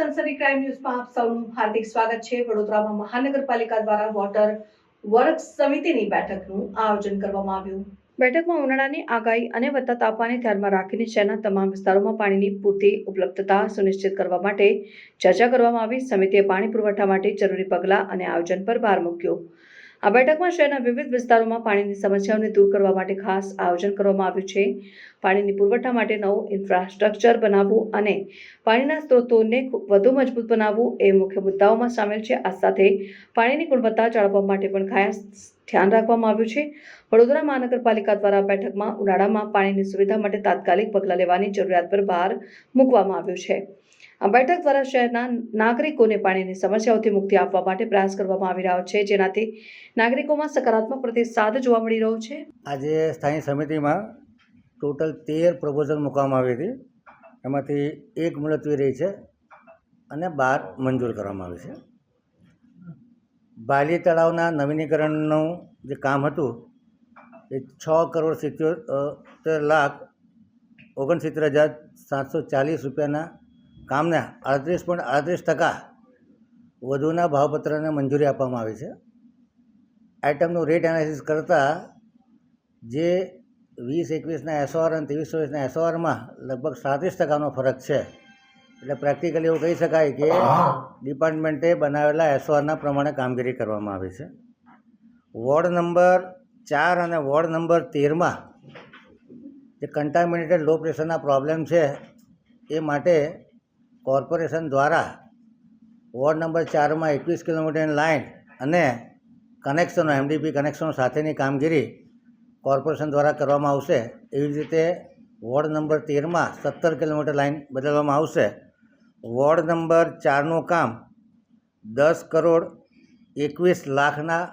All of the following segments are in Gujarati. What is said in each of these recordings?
સનસની ક્રાઇમ ન્યૂઝમાં આપ સૌનું હાર્દિક સ્વાગત છે. વડોદરામાં મહાનગરપાલિકા દ્વારા વોટર વર્ક સમિતિની બેઠકનું આયોજન કરવામાં આવ્યું. બેઠકમાં ઉનાળાની આગાહી અને વધતા તાપમાને ધ્યાનમાં રાખીને શહેરના તમામ વિસ્તારોમાં પાણીની પૂરતી ઉપલબ્ધતા સુનિશ્ચિત કરવા માટે ચર્ચા કરવામાં આવી. સમિતિએ પાણી પુરવઠા માટે જરૂરી પગલાં અને આયોજન પર ભાર મૂક્યો. આ બેઠકમાં શહેરના વિવિધ વિસ્તારોમાં પાણીની સમસ્યાઓને દૂર કરવા માટે ખાસ આયોજન કરવામાં આવ્યું છે. પાણીની પુરવઠા માટે નવું ઇન્ફ્રાસ્ટ્રક્ચર બનાવવું અને પાણીના સ્ત્રોતોને વધુ મજબૂત બનાવવું એ મુખ્ય મુદ્દાઓમાં સામેલ છે. આ સાથે પાણીની ગુણવત્તા જાળવવા માટે પણ ખાસ ધ્યાન રાખવામાં આવ્યું છે. વડોદરા મહાનગરપાલિકા દ્વારા બેઠકમાં ઉનાળામાં પાણીની સુવિધા માટે તાત્કાલિક પગલાં લેવાની જરૂરિયાત પર ભાર મૂકવામાં આવ્યો છે. આ બેઠક દ્વારા શહેરના નાગરિકોને પાણીની સમસ્યાઓથી મુક્તિ આપવા માટે પ્રયાસ કરવામાં આવી રહ્યો છે, જેનાથી નાગરિકોમાં સકારાત્મક પ્રતિસાદ જોવા મળી રહ્યો છે. આજે સ્થાયી સમિતિમાં ટોટલ તેર પ્રપોઝલ મૂકવામાં આવી હતી એમાંથી એક મુલતવી રહી છે અને બાર મંજૂર કરવામાં આવી છે. બાલી તળાવના નવીનીકરણનું જે કામ હતું, એ છ કરોડ સિત્યોતેર લાખ ઓગણસિત્તેર હજાર સાતસો ચાલીસ રૂપિયાના કામને અડત્રીસ પોઈન્ટ અડત્રીસ ટકા વધુના ભાવપત્રને મંજૂરી આપવામાં આવી છે. આઇટમનું રેટ એનાલિસિસ કરતાં જે વીસ, એકવીસના એસઓઆર અને ત્રેવીસ, ચોવીસના એસઓઆરમાં લગભગ સાડત્રીસ ટકાનો ફરક છે. એટલે પ્રેક્ટિકલી એવું કહી શકાય કે ડિપાર્ટમેન્ટે બનાવેલા એસઓઆરના પ્રમાણે કામગીરી કરવામાં આવી છે. વોર્ડ નંબર ચાર અને વોર્ડ નંબર તેરમાં જે કન્ટામિનેટેડ લો પ્રેશરના પ્રોબ્લેમ છે, એ માટે કોર્પોરેશન દ્વારા વોર્ડ નંબર ચારમાં એકવીસ કિલોમીટરની લાઇન અને કનેક્શનો એમડીપી કનેક્શનો સાથેની કામગીરી કોર્પોરેશન દ્વારા કરવામાં આવશે. એવી જ રીતે વોર્ડ નંબર તેરમાં સત્તર કિલોમીટર લાઇન બદલવામાં આવશે. વોર્ડ નંબર ચારનું કામ દસ કરોડ એકવીસ લાખના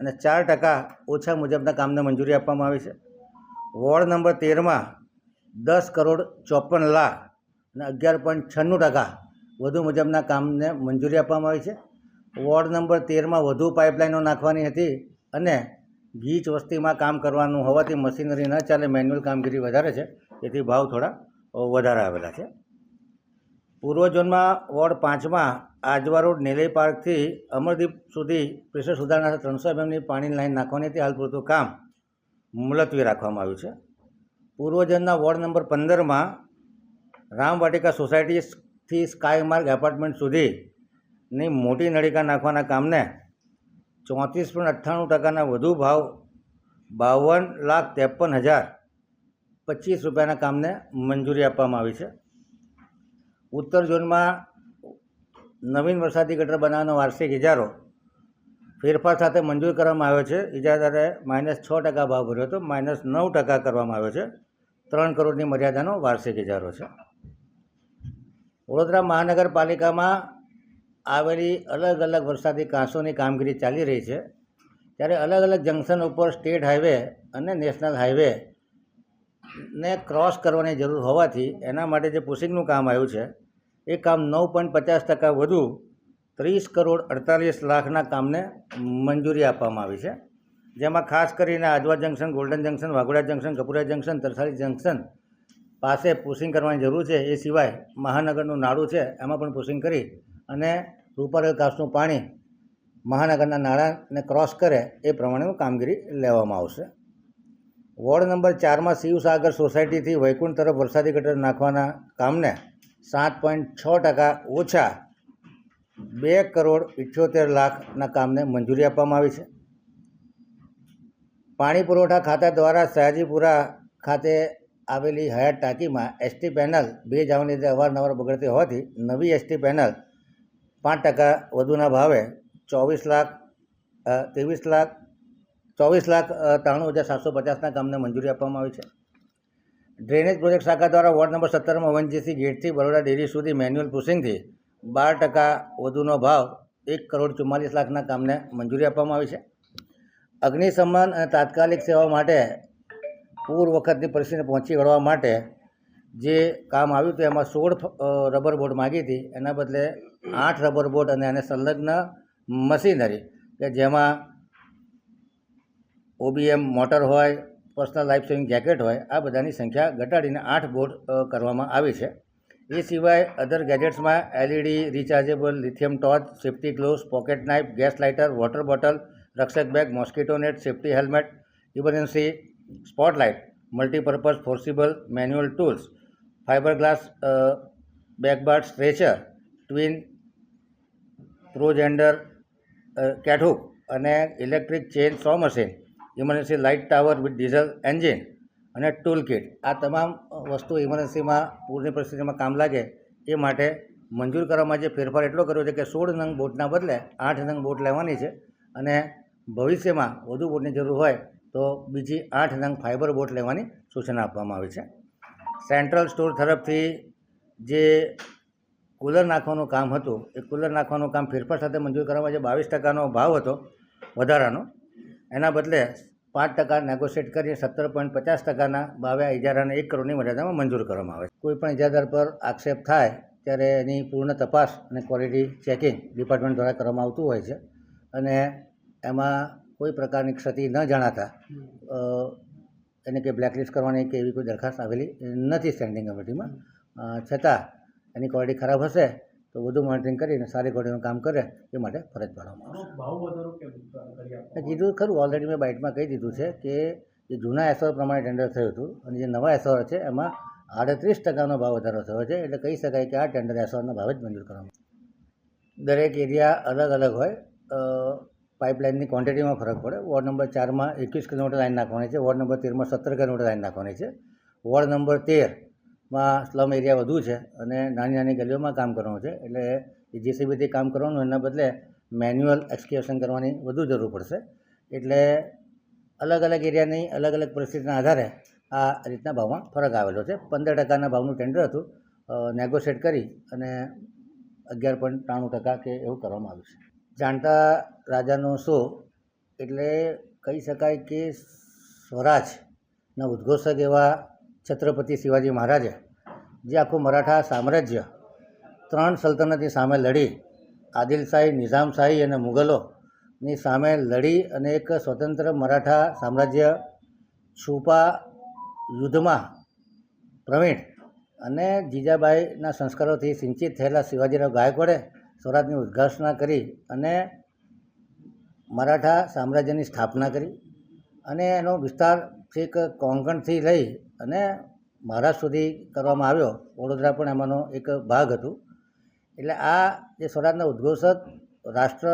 અને ચાર ટકા ઓછા મુજબના કામને મંજૂરી આપવામાં આવી છે. વોર્ડ નંબર તેરમાં દસ કરોડ ચોપન લાખ અને અગિયાર પોઈન્ટ છન્નું ટકા વધુ મુજબના કામને મંજૂરી આપવામાં આવી છે. વોર્ડ નંબર તેરમાં વધુ પાઇપલાઇનો નાખવાની હતી અને ગીચ વસ્તીમાં કામ કરવાનું હોવાથી મશીનરી ન ચાલે, મેન્યુઅલ કામગીરી વધારે છે. તેથી ભાવ થોડા વધારે આવેલા છે. પૂર્વ ઝોનમાં વોર્ડ પાંચમાં આજવા રોડ નેલઈ પાર્કથી અમરદીપ સુધી પ્રેશર સુધારણા ત્રણસો એમએમની પાણીની લાઈન નાખવાની હતી. હાલ પૂરતું કામ મુલતવી રાખવામાં આવ્યું છે. પૂર્વજનના વોર્ડ નંબર પંદરમાં રામવાટિકા સોસાયટીથી સ્કાય માર્ગ એપાર્ટમેન્ટ સુધીની મોટી નળિકા નાખવાના કામને ચોત્રીસ પોઈન્ટ અઠ્ઠાણું ટકાના વધુ ભાવ, બાવન લાખ ત્રેપન હજાર પચીસ રૂપિયાના કામને મંજૂરી આપવામાં આવી છે. ઉત્તર ઝોનમાં નવીન વરસાદી ગટર બનાવવાનો વાર્ષિક ઇજારો ફેરફાર સાથે મંજૂર કરવામાં આવ્યો છે. ઇજાદારે માઇનસ છ ટકા ભાવ ભર્યો હતો. માઇનસ નવ ટકા કરવામાં આવ્યો છે. ત્રણ કરોડની મર્યાદાનો વાર્ષિક ઇજારો છે. વડોદરા મહાનગરપાલિકામાં આવેલી અલગ અલગ વરસાદી કાંસોની કામગીરી ચાલી રહી છે. ત્યારે અલગ અલગ જંકશન ઉપર સ્ટેટ હાઈવે અને નેશનલ હાઈવે ને ક્રોસ કરવાની જરૂર હોવાથી એના માટે જે પુશિંગનું કામ આવ્યું છે, એ કામ નવ પોઈન્ટ પચાસ ટકા વધુ ત્રીસ કરોડ અડતાલીસ લાખના કામને મંજૂરી આપવામાં આવી છે. જેમાં ખાસ કરીને Ajwa junction, golden junction, Waghodia junction, Kapura junction Tarsali junction પાસે પુશિંગ કરવાની જરૂર છે. એ સિવાય મહાનગરનું નાળું છે, એમાં પણ પુશિંગ કરી અને રૂપારેલ કાસનું પાણી મહાનગરના નાળાને ક્રોસ કરે એ પ્રમાણેનું કામગીરી લેવામાં આવશે. વોર્ડ નંબર ચારમાં શિવસાગર સોસાયટીથી વૈકુંઠ તરફ વરસાદી ગટર નાખવાના કામને સાત પોઈન્ટ છ ટકા ઓછા બે કરોડ ઇઠ્યોતેર લાખના કામને મંજૂરી આપવામાં આવી છે. પાણી પુરવઠા ખાતા દ્વારા સયાજીપુરા ખાતે આવેલી હયાત ટાંકીમાં એસટી પેનલ બે જાવની લીધે અવારનવાર બગડતી હોવાથી નવી એસટી પેનલ પાંચ ટકા વધુના ભાવે ચોવીસ લાખ ત્રેવીસ લાખ, ચોવીસ લાખ ત્રાણું હજાર સાતસો પચાસના કામને મંજૂરી આપવામાં આવી છે. ડ્રેનેજ પ્રોજેક્ટ શાખા દ્વારા વોર્ડ નંબર સત્તરમાં ઓએનજીસી ગેટથી બરોડા ડેરી સુધી મેન્યુઅલ પુશિંગથી બાર ટકા વધુનો ભાવ એક કરોડ ચુમ્માલીસ લાખના કામને મંજૂરી આપવામાં આવી છે. અગ્નિશમન અને તાત્કાલિક સેવા માટે પૂર વખતની પરિસ્થિતિને પહોંચી વળવા માટે જે કામ આવ્યું હતું, એમાં સોળ રબર બોટ માગી હતી. એના બદલે આઠ રબર બોટ અને એને સંલગ્ન મશીનરી કે જેમાં ઓબીએમ મોટર હોય પર્સનલ લાઈફ સેવિંગ જેકેટ હોય, આ બધાની સંખ્યા ઘટાડીને આઠ બોટ કરવામાં આવી છે. એ સિવાય other ગેજેટ્સમાં LED rechargeable lithium torch safety gloves pocket knife gas lighter water bottle રક્ષક bag mosquito net safety helmet emergency spotlight, multipurpose, forcible, manual tools fibre glass backboard stretcher, twin પ્રોજેન્ડર કેટહુક અને electric chain saw machine, emergency light tower with diesel engine અને ટૂલ કિટ આ તમામ વસ્તુ ઇમરજન્સીમાં, પૂરની પરિસ્થિતિમાં કામ લાગે એ માટે મંજૂર કરવામાં જે ફેરફાર એટલો કર્યો છે કે સોળ નંગ બોટના બદલે આઠ નંગ બોટ લેવાની છે અને ભવિષ્યમાં વધુ બોટની જરૂર હોય તો બીજી આઠ નંગ ફાઇબર બોટ લેવાની સૂચના આપવામાં આવી છે. સેન્ટ્રલ સ્ટોર તરફથી જે કુલર નાખવાનું કામ હતું, એ કુલર નાખવાનું કામ ફેરફાર સાથે મંજૂર કરવામાં જે બાવીસ ટકાનો ભાવ હતો વધારાનો, એના બદલે પાંચ ટકા નેગોશિએટ કરી સત્તર પોઈન્ટ પચાસ ટકાના ભાવે ઇજારાને એક કરોડની મર્યાદામાં મંજૂર કરવામાં આવે છે. કોઈ પણ ઇજાદાર પર આક્ષેપ થાય, ત્યારે એની પૂર્ણ તપાસ અને ક્વોલિટી ચેકિંગ ડિપાર્ટમેન્ટ દ્વારા કરવામાં આવતું હોય છે. અને એમાં કોઈ પ્રકારની ક્ષતિ ન જણાતા એને કે બ્લેકલિસ્ટ કરવાની કે એવી કોઈ દરખાસ્ત આવેલી નથી સ્ટેન્ડિંગ કમિટીમાં છતાં એની ક્વોલિટી ખરાબ હશે તો વધુ મોનિટરિંગ કરીને સારી ક્વોલિટીનું કામ કરે એ માટે ફરજ પાડવામાં આવશે કીધું ખરું ઓલરેડી મેં બાઇટમાં કહી દીધું છે કે જે જૂના એસઓર પ્રમાણે ટેન્ડર થયું હતું અને જે નવા એસઓર છે એમાં આડત્રીસ ટકાનો ભાવ વધારો થયો છે એટલે કહી શકાય કે આ ટેન્ડર એસઓરના ભાવે જ મંજૂર કરવામાં દરેક એરિયા અલગ અલગ હોય પાઇપલાઇનની ક્વોન્ટિટીમાં ફરક પડે. વોર્ડ નંબર ચારમાં એકવીસ કિલોમીટર લાઈન નાખવાની છે. વોર્ડ નંબર તેરમાં સત્તર કિલોમીટર લાઇન નાખવાની છે. વોર્ડ નંબર તેરમાં સ્લમ એરિયા વધુ છે અને નાની નાની ગલીઓમાં કામ કરવાનું છે. એટલે એ જેસીબીથી કામ કરવાનું, એના બદલે મેન્યુઅલ એક્સકેવેશન કરવાની વધુ જરૂર પડશે. એટલે અલગ અલગ એરિયાની અલગ અલગ પરિસ્થિતિના આધારે આ રીતના ભાવમાં ફરક આવેલો છે. પંદર ટકાના ભાવનું ટેન્ડર હતું નેગોશિએટ કરી અને અગિયાર પોઈન્ટ ત્રાણું ટકા કે એવું કરવામાં આવ્યું છે. જાણતા રાજાનો શો એટલે કહી શકાય કે સ્વરાજના ઉદ્ઘોષક એવા છત્રપતિ શિવાજી મહારાજે જે આખું મરાઠા સામ્રાજ્ય ત્રણ સલ્તનતની સામે લડી, આદિલશાહી, નિઝામશાહી અને મુગલોની સામે લડી અને એક સ્વતંત્ર મરાઠા સામ્રાજ્ય છુપા યુદ્ધમાં પ્રવીણ અને જીજાબાઈના સંસ્કારોથી સિંચિત થયેલા શિવાજીરાવ ગાયકવાડે સ્વરાજની ઉદ્ઘોષણા કરી અને મરાઠા સામ્રાજ્યની સ્થાપના કરી અને એનો વિસ્તાર છેક કોંકણથી લઈ અને મહારાષ્ટ્ર સુધી કરવામાં આવ્યો. વડોદરા પણ એમાંનો એક ભાગ હતું. એટલે આ જે સ્વરાજના ઉદ્ઘોષક રાષ્ટ્ર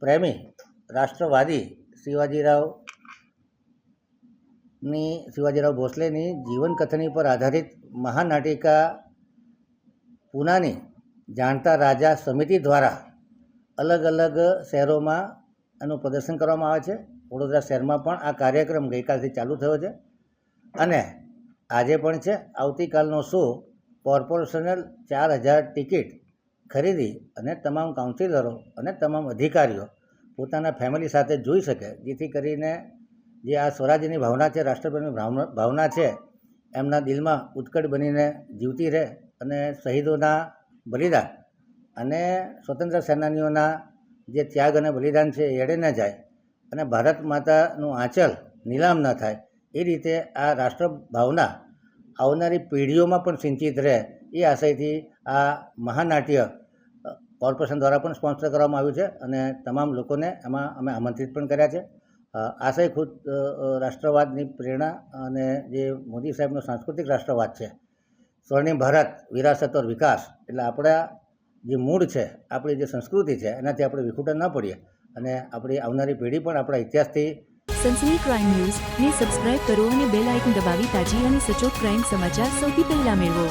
પ્રેમી, રાષ્ટ્રવાદી શિવાજીરાવની, શિવાજીરાવ ભોસલેની જીવનકથની પર આધારિત મહાનાટિકા પૂનાની જાણતા રાજા સમિતિ દ્વારા અલગ અલગ શહેરોમાં એનું પ્રદર્શન કરવામાં આવે છે. વડોદરા શહેરમાં પણ આ કાર્યક્રમ ગઈકાલથી ચાલુ થયો છે. અને આજે પણ છે. આવતીકાલનો શો કોર્પોરેશનલ ચાર હજાર ટિકિટ ખરીદી અને તમામ કાઉન્સિલરો અને તમામ અધિકારીઓ પોતાના ફેમિલી સાથે જોઈ શકે, જેથી કરીને જે આ સ્વરાજ્યની ભાવના છે, રાષ્ટ્રપ્રેમની ભાવના છે, એમના દિલમાં ઉત્કટ બનીને જીવતી રહે અને શહીદોના બલિદાન. અને સ્વતંત્ર સેનાનીઓના જે ત્યાગ અને બલિદાન છે એ એળે ન જાય અને ભારત માતાનું આંચલ નીલામ ન થાય, એ રીતે આ રાષ્ટ્ર ભાવના આવનારી પેઢીઓમાં પણ સિંચિત રહે, એ આશયથી આ મહાનાટ્ય કોર્પોરેશન દ્વારા પણ સ્પોન્સર કરવામાં આવ્યું છે અને તમામ લોકોને એમાં અમે આમંત્રિત પણ કર્યા છે. આશય ખુદ રાષ્ટ્રવાદની પ્રેરણા અને જે મોદી સાહેબનો સાંસ્કૃતિક રાષ્ટ્રવાદ છે સ્વર્ણિમ ભારત, વિરાસત ઓર વિકાસ એટલે આપણા જે મૂળ છે, આપણી જે સંસ્કૃતિ છે, એનાથી આપણે વિખૂટા ન પડીએ અને આપણી આવનારી પેઢી પણ આપણા ઇતિહાસથી સનસની ક્રાઇમ ન્યૂઝ ને સબસ્ક્રાઇબ કરો અને બેલ આઇકન દબાવી તાજી અને સચોટ ક્રાઇમ સમાચાર સૌથી પહેલા મેળવો.